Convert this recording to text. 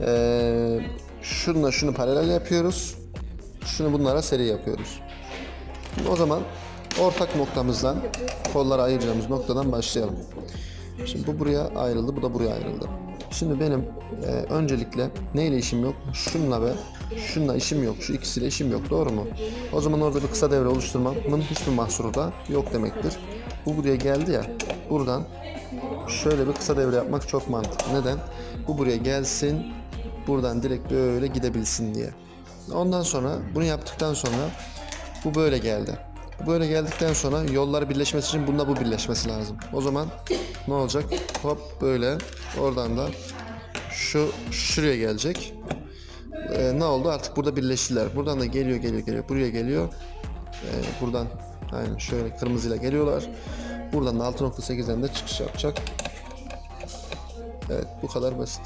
Ee, şununla şunu paralel yapıyoruz. Şunu bunlara seri yapıyoruz. O zaman ortak noktamızdan kolları ayıracağımız noktadan başlayalım. Şimdi bu buraya ayrıldı, bu da buraya ayrıldı. Şimdi benim e, öncelikle neyle işim yok? Şunla ve şunla işim yok. Şu ikisiyle işim yok. Doğru mu? O zaman orada bir kısa devre oluşturmamın hiçbir mahsuru da yok demektir. Bu buraya geldi ya. Buradan şöyle bir kısa devre yapmak çok mantıklı. Neden? Bu buraya gelsin. Buradan direkt böyle gidebilsin diye. Ondan sonra bunu yaptıktan sonra bu böyle geldi. Bu böyle geldikten sonra yollar birleşmesi için bunda bu birleşmesi lazım. O zaman ne olacak? Hop böyle oradan da şu şuraya gelecek. Ee, ne oldu? Artık burada birleştiler. Buradan da geliyor geliyor geliyor. Buraya geliyor. Ee, buradan aynen şöyle kırmızıyla geliyorlar. Buradan da 6.8'den de çıkış yapacak. Evet bu kadar basit.